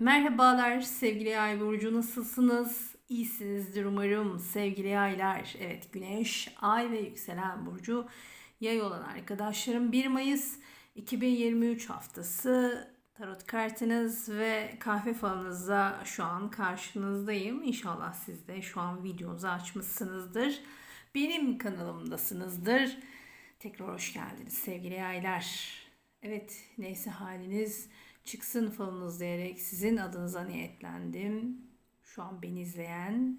Merhabalar sevgili Ay burcu nasılsınız? İyisinizdir umarım sevgili yaylar. Evet güneş, ay ve yükselen burcu yay olan arkadaşlarım 1 Mayıs 2023 haftası tarot kartınız ve kahve falınızla şu an karşınızdayım. İnşallah siz de şu an videonuzu açmışsınızdır. Benim kanalımdasınızdır. Tekrar hoş geldiniz sevgili yaylar. Evet neyse haliniz çıksın falınız diyerek sizin adınıza niyetlendim. Şu an beni izleyen,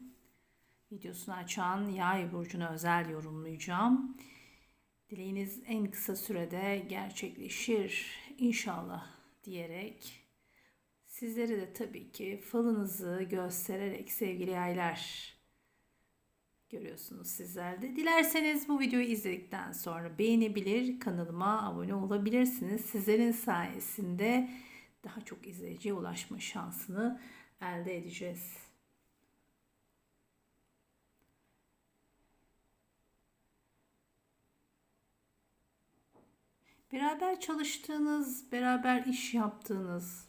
videosunu açan yay burcuna özel yorumlayacağım. Dileğiniz en kısa sürede gerçekleşir inşallah diyerek sizlere de tabii ki falınızı göstererek sevgili yaylar görüyorsunuz sizler de. Dilerseniz bu videoyu izledikten sonra beğenebilir, kanalıma abone olabilirsiniz. Sizlerin sayesinde daha çok izleyiciye ulaşma şansını elde edeceğiz. Beraber çalıştığınız, beraber iş yaptığınız,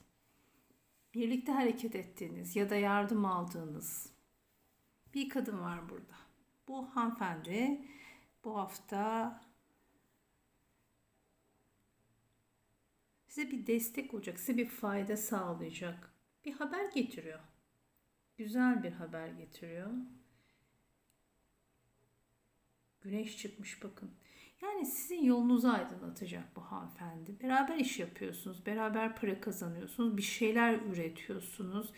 birlikte hareket ettiğiniz ya da yardım aldığınız bir kadın var burada. Bu hanımefendi bu hafta size bir destek olacak, size bir fayda sağlayacak bir haber getiriyor. Güzel bir haber getiriyor. Güneş çıkmış bakın. Yani sizin yolunuzu aydınlatacak bu hanımefendi. Beraber iş yapıyorsunuz, beraber para kazanıyorsunuz, bir şeyler üretiyorsunuz.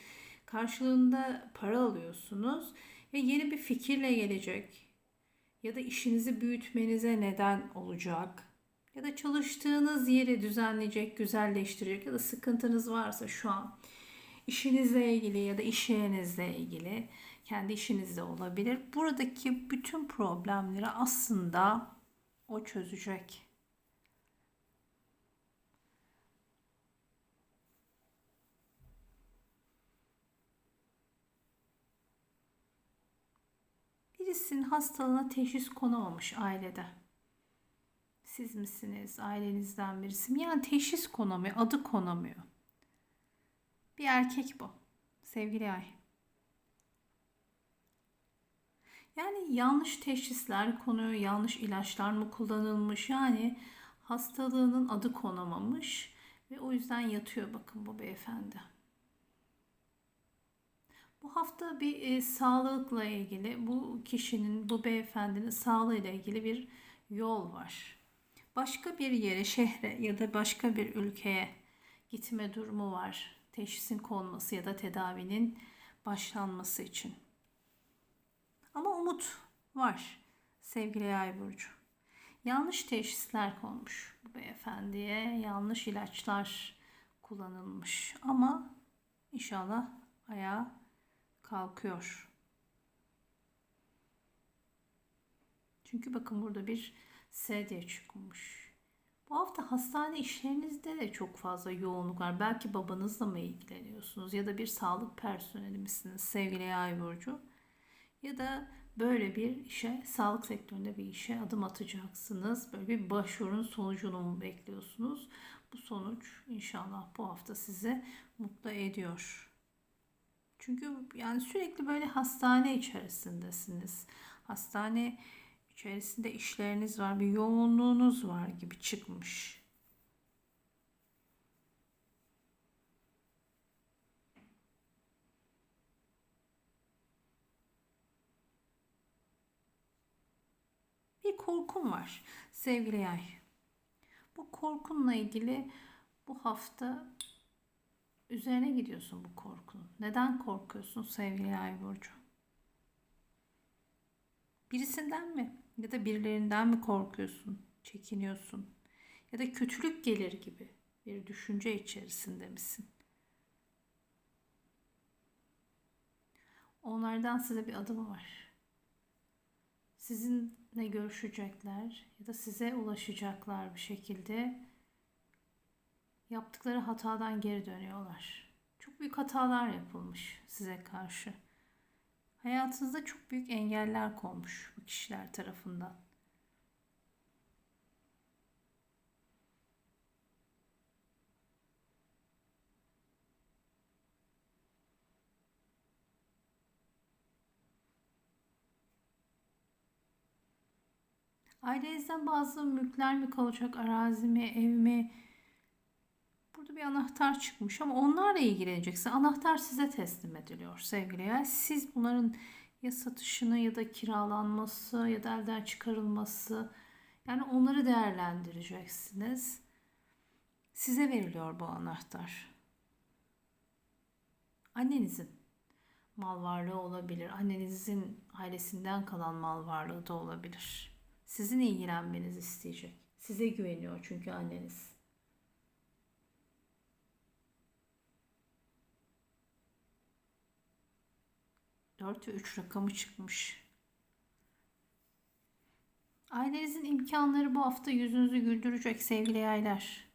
Karşılığında para alıyorsunuz ve yeni bir fikirle gelecek. Ya da işinizi büyütmenize neden olacak ya da çalıştığınız yeri düzenleyecek, güzelleştirecek ya da sıkıntınız varsa şu an işinizle ilgili ya da iş yerinizle ilgili kendi işinizde olabilir. Buradaki bütün problemleri aslında o çözecek. Birisinin hastalığına teşhis konamamış ailede. Siz misiniz? Ailenizden birisi mi? Yani teşhis konamıyor, adı konamıyor. Bir erkek bu. Sevgili ay. Yani yanlış teşhisler konuyor, yanlış ilaçlar mı kullanılmış? Yani hastalığının adı konamamış ve o yüzden yatıyor bakın bu beyefendi. Bu hafta bir e, sağlıkla ilgili bu kişinin, bu beyefendinin sağlığıyla ilgili bir yol var. Başka bir yere, şehre ya da başka bir ülkeye gitme durumu var. Teşhisin konması ya da tedavinin başlanması için. Ama umut var sevgili Yay burcu. Yanlış teşhisler konmuş bu beyefendiye. Yanlış ilaçlar kullanılmış ama inşallah ayağa kalkıyor. Çünkü bakın burada bir S diye çıkmış. Bu hafta hastane işlerinizde de çok fazla yoğunluk var. Belki babanızla mı ilgileniyorsunuz ya da bir sağlık personeli misiniz sevgili yay burcu? Ya da böyle bir işe, sağlık sektöründe bir işe adım atacaksınız. Böyle bir başvurun sonucunu mu bekliyorsunuz? Bu sonuç inşallah bu hafta sizi mutlu ediyor. Çünkü yani sürekli böyle hastane içerisindesiniz. Hastane içerisinde işleriniz var, bir yoğunluğunuz var gibi çıkmış. Bir korkum var sevgili yay. Bu korkunla ilgili bu hafta üzerine gidiyorsun bu korkunun. Neden korkuyorsun sevgili yay burcu? Birisinden mi ya da birilerinden mi korkuyorsun, çekiniyorsun ya da kötülük gelir gibi bir düşünce içerisinde misin? Onlardan size bir adım var. Sizinle görüşecekler ya da size ulaşacaklar bir şekilde yaptıkları hatadan geri dönüyorlar. Çok büyük hatalar yapılmış size karşı. Hayatınızda çok büyük engeller konmuş kişiler tarafından. Ailenizden bazı mülkler mi kalacak, arazi mi, ev mi? Burada bir anahtar çıkmış ama onlarla ilgileneceksin. Anahtar size teslim ediliyor sevgili yay. Siz bunların ya satışını ya da kiralanması ya da elden çıkarılması yani onları değerlendireceksiniz. Size veriliyor bu anahtar. Annenizin mal varlığı olabilir. Annenizin ailesinden kalan mal varlığı da olabilir. Sizin ilgilenmenizi isteyecek. Size güveniyor çünkü anneniz. Dört ve üç rakamı çıkmış. Ailenizin imkanları bu hafta yüzünüzü güldürecek sevgili yaylar.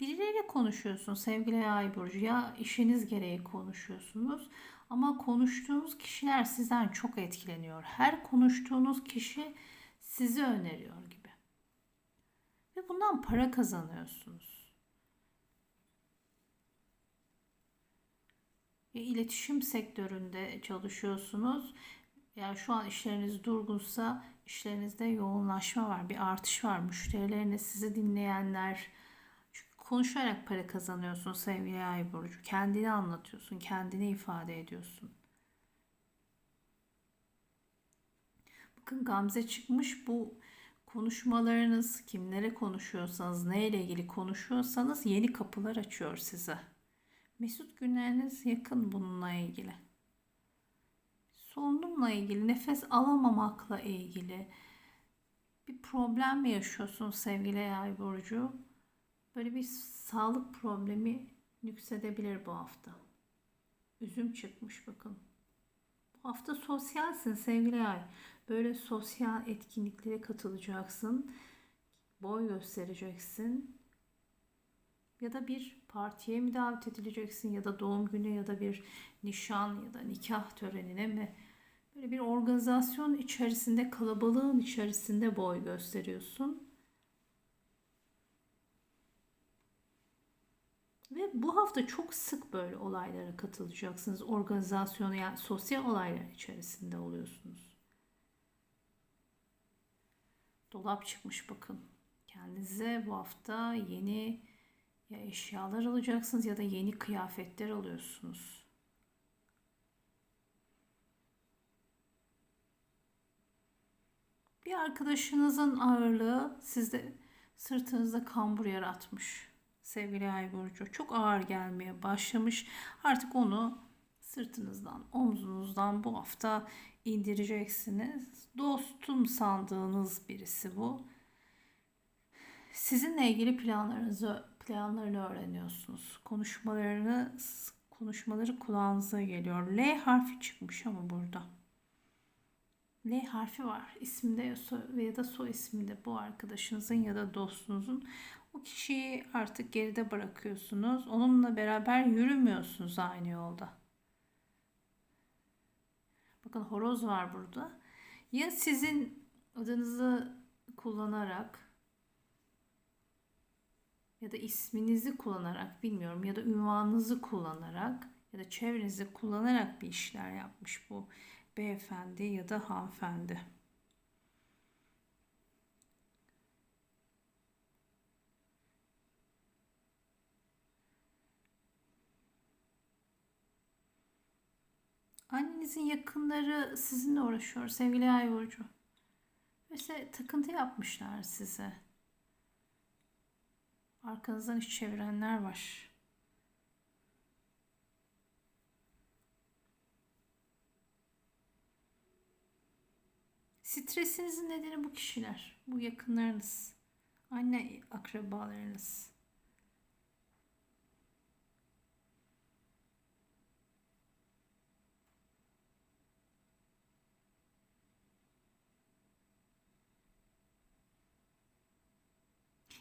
Birileriyle konuşuyorsun sevgili yay burcu ya işiniz gereği konuşuyorsunuz ama konuştuğunuz kişiler sizden çok etkileniyor. Her konuştuğunuz kişi sizi öneriyor gibi. Ve bundan para kazanıyorsunuz. Ve iletişim sektöründe çalışıyorsunuz. Yani şu an işleriniz durgunsa işlerinizde yoğunlaşma var, bir artış var. Müşterileriniz, sizi dinleyenler, konuşarak para kazanıyorsun sevgili ay burcu. Kendini anlatıyorsun, kendini ifade ediyorsun. Bakın Gamze çıkmış bu konuşmalarınız, kimlere konuşuyorsanız, neyle ilgili konuşuyorsanız yeni kapılar açıyor size. Mesut günleriniz yakın bununla ilgili. Solunumla ilgili, nefes alamamakla ilgili bir problem mi yaşıyorsun sevgili yay burcu? Böyle bir sağlık problemi nüksedebilir bu hafta. Üzüm çıkmış bakın. Bu hafta sosyalsin sevgili ay. Böyle sosyal etkinliklere katılacaksın. Boy göstereceksin. Ya da bir partiye mi davet edileceksin ya da doğum günü ya da bir nişan ya da nikah törenine mi? Böyle bir organizasyon içerisinde, kalabalığın içerisinde boy gösteriyorsun. Ve bu hafta çok sık böyle olaylara katılacaksınız. Organizasyonu yani sosyal olaylar içerisinde oluyorsunuz. Dolap çıkmış bakın. Kendinize bu hafta yeni ya eşyalar alacaksınız ya da yeni kıyafetler alıyorsunuz. Bir arkadaşınızın ağırlığı sizde sırtınızda kambur yaratmış sevgili Ay burcu. Çok ağır gelmeye başlamış. Artık onu sırtınızdan, omzunuzdan bu hafta indireceksiniz. Dostum sandığınız birisi bu. Sizinle ilgili planlarınızı planlarını öğreniyorsunuz. Konuşmalarını konuşmaları kulağınıza geliyor. L harfi çıkmış ama burada. L harfi var. İsimde ya da soy isminde bu arkadaşınızın ya da dostunuzun o kişiyi artık geride bırakıyorsunuz. Onunla beraber yürümüyorsunuz aynı yolda. Bakın horoz var burada. Ya sizin adınızı kullanarak ya da isminizi kullanarak bilmiyorum ya da ünvanınızı kullanarak ya da çevrenizi kullanarak bir işler yapmış bu beyefendi ya da hanımefendi. Annenizin yakınları sizinle uğraşıyor sevgili ay burcu. Mesela takıntı yapmışlar size. Arkanızdan iş çevirenler var. Stresinizin nedeni bu kişiler, bu yakınlarınız, anne akrabalarınız.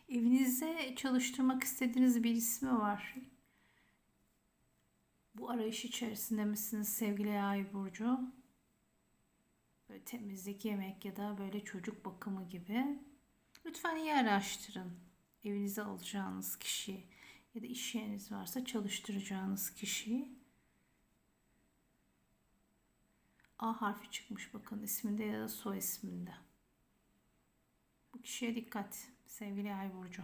Evinize çalıştırmak istediğiniz bir ismi var. Bu arayış içerisinde misiniz sevgili Yay burcu? Böyle temizlik, yemek ya da böyle çocuk bakımı gibi. Lütfen iyi araştırın. Evinize alacağınız kişi ya da iş yeriniz varsa çalıştıracağınız kişiyi. A harfi çıkmış bakın isminde ya da soy isminde. Bu kişiye dikkat sevgili Yay burcu.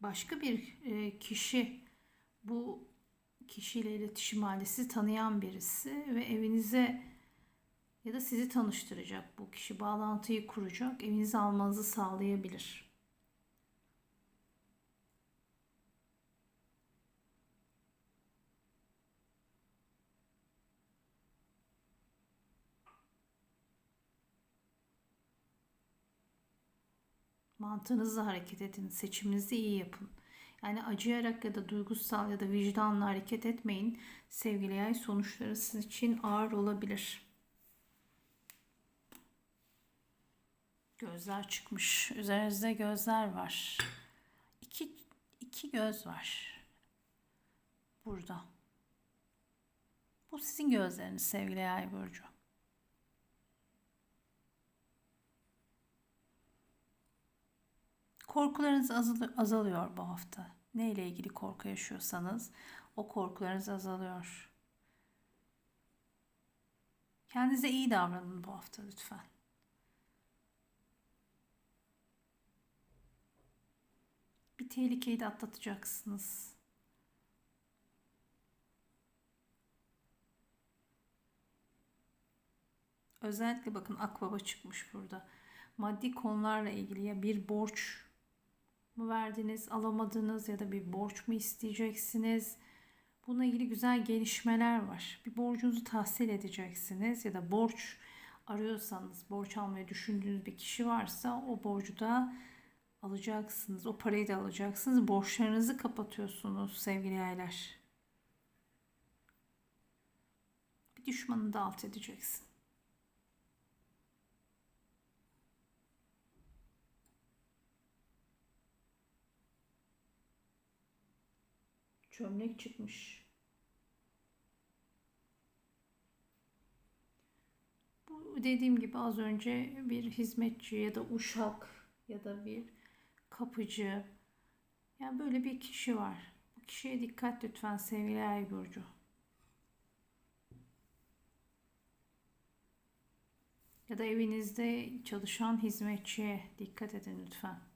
Başka bir e, kişi bu kişiyle iletişim halinde tanıyan birisi ve evinize ya da sizi tanıştıracak bu kişi bağlantıyı kuracak evinize almanızı sağlayabilir. Mantığınızla hareket edin. Seçiminizi iyi yapın. Yani acıyarak ya da duygusal ya da vicdanla hareket etmeyin. Sevgili yay sonuçları sizin için ağır olabilir. Gözler çıkmış. Üzerinizde gözler var. İki, iki göz var. Burada. Bu sizin gözleriniz sevgili yay burcu. Korkularınız azalıyor bu hafta. Ne ile ilgili korku yaşıyorsanız o korkularınız azalıyor. Kendinize iyi davranın bu hafta lütfen. Bir tehlikeyi de atlatacaksınız. Özellikle bakın akbaba çıkmış burada. Maddi konularla ilgili ya bir borç mu verdiniz, alamadınız ya da bir borç mu isteyeceksiniz? Bununla ilgili güzel gelişmeler var. Bir borcunuzu tahsil edeceksiniz ya da borç arıyorsanız, borç almayı düşündüğünüz bir kişi varsa o borcu da alacaksınız. O parayı da alacaksınız. Borçlarınızı kapatıyorsunuz sevgili yaylar. Bir düşmanını da alt edeceksin. Çömlek çıkmış. Bu dediğim gibi az önce bir hizmetçi ya da uşak ya da bir kapıcı yani böyle bir kişi var. Bu kişiye dikkat lütfen sevgili Ay Burcu. Ya da evinizde çalışan hizmetçiye dikkat edin lütfen.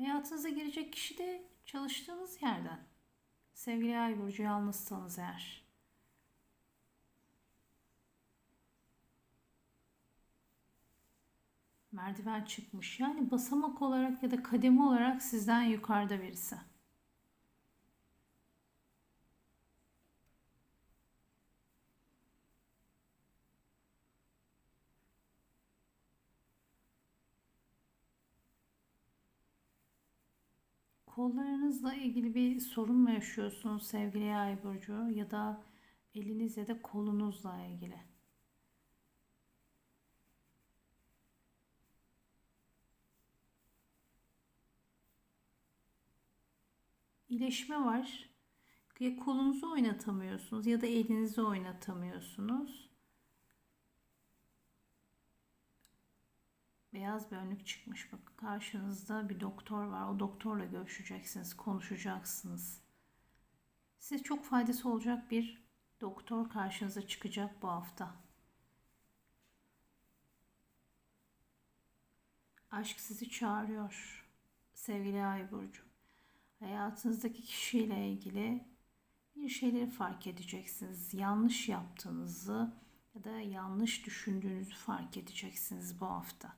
Hayatınıza girecek kişi de çalıştığınız yerden. Sevgili Ay Burcu yalnızsanız eğer. Merdiven çıkmış. Yani basamak olarak ya da kademe olarak sizden yukarıda birisi. Kollarınızla ilgili bir sorun mu yaşıyorsunuz sevgili Yay burcu ya da eliniz ya da kolunuzla ilgili? İyileşme var. Ya kolunuzu oynatamıyorsunuz ya da elinizi oynatamıyorsunuz. Beyaz bir önlük çıkmış. Bak karşınızda bir doktor var. O doktorla görüşeceksiniz, konuşacaksınız. Size çok faydası olacak bir doktor karşınıza çıkacak bu hafta. Aşk sizi çağırıyor. Sevgili Ay burcu. Hayatınızdaki kişiyle ilgili bir şeyleri fark edeceksiniz. Yanlış yaptığınızı ya da yanlış düşündüğünüzü fark edeceksiniz bu hafta.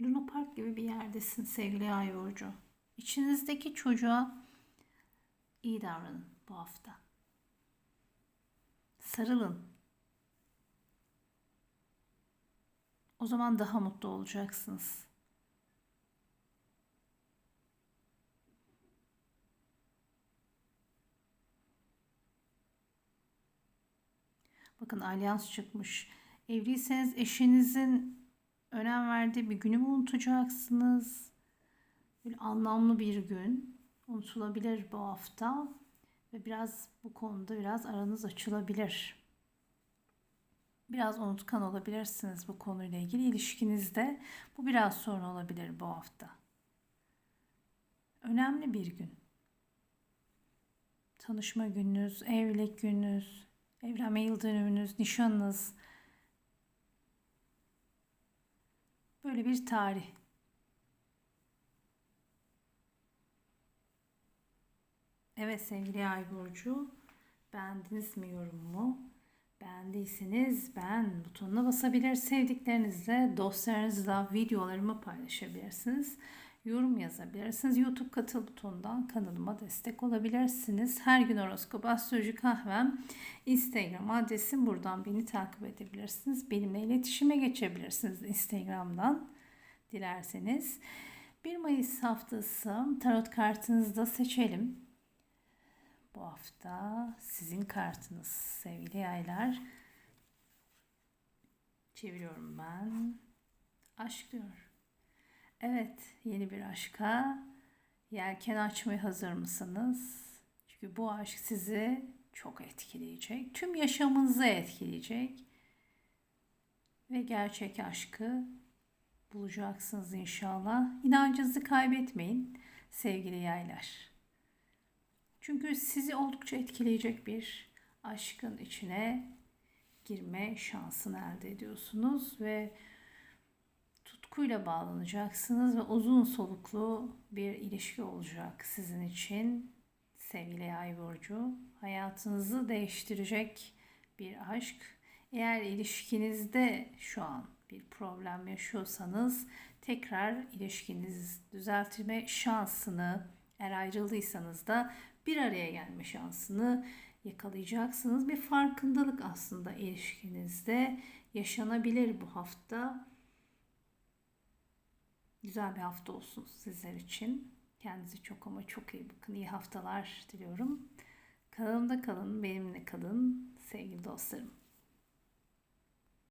Luna Park gibi bir yerdesin sevgili ay burcu. İçinizdeki çocuğa iyi davranın bu hafta. Sarılın. O zaman daha mutlu olacaksınız. Bakın alyans çıkmış. Evliyseniz eşinizin önem verdiği bir günü mü unutacaksınız? Böyle anlamlı bir gün. Unutulabilir bu hafta. Ve biraz bu konuda biraz aranız açılabilir. Biraz unutkan olabilirsiniz bu konuyla ilgili ilişkinizde. Bu biraz sonra olabilir bu hafta. Önemli bir gün. Tanışma gününüz, evlilik gününüz, evlenme yıl dönümünüz, nişanınız. Böyle bir tarih. Evet sevgili Yay burcu, beğendiniz mi yorumumu? Beğendiyseniz beğen butonuna basabilir. Sevdiklerinizle, dostlarınızla videolarımı paylaşabilirsiniz. Yorum yazabilirsiniz. YouTube katıl butonundan kanalıma destek olabilirsiniz. Her gün horoskop astroloji kahvem Instagram adresim. Buradan beni takip edebilirsiniz. Benimle iletişime geçebilirsiniz Instagram'dan dilerseniz. 1 Mayıs haftası tarot kartınızı da seçelim. Bu hafta sizin kartınız sevgili yaylar. Çeviriyorum ben. Aşk diyor. Evet, yeni bir aşka yelken açmaya hazır mısınız? Çünkü bu aşk sizi çok etkileyecek. Tüm yaşamınızı etkileyecek. Ve gerçek aşkı bulacaksınız inşallah. İnancınızı kaybetmeyin sevgili yaylar. Çünkü sizi oldukça etkileyecek bir aşkın içine girme şansını elde ediyorsunuz ve tutkuyla bağlanacaksınız ve uzun soluklu bir ilişki olacak sizin için sevgili yay burcu. Hayatınızı değiştirecek bir aşk. Eğer ilişkinizde şu an bir problem yaşıyorsanız tekrar ilişkiniz düzeltme şansını eğer ayrıldıysanız da bir araya gelme şansını yakalayacaksınız. Bir farkındalık aslında ilişkinizde yaşanabilir bu hafta. Güzel bir hafta olsun sizler için. Kendinize çok ama çok iyi bakın. İyi haftalar diliyorum. Kanalımda kalın, benimle kalın sevgili dostlarım.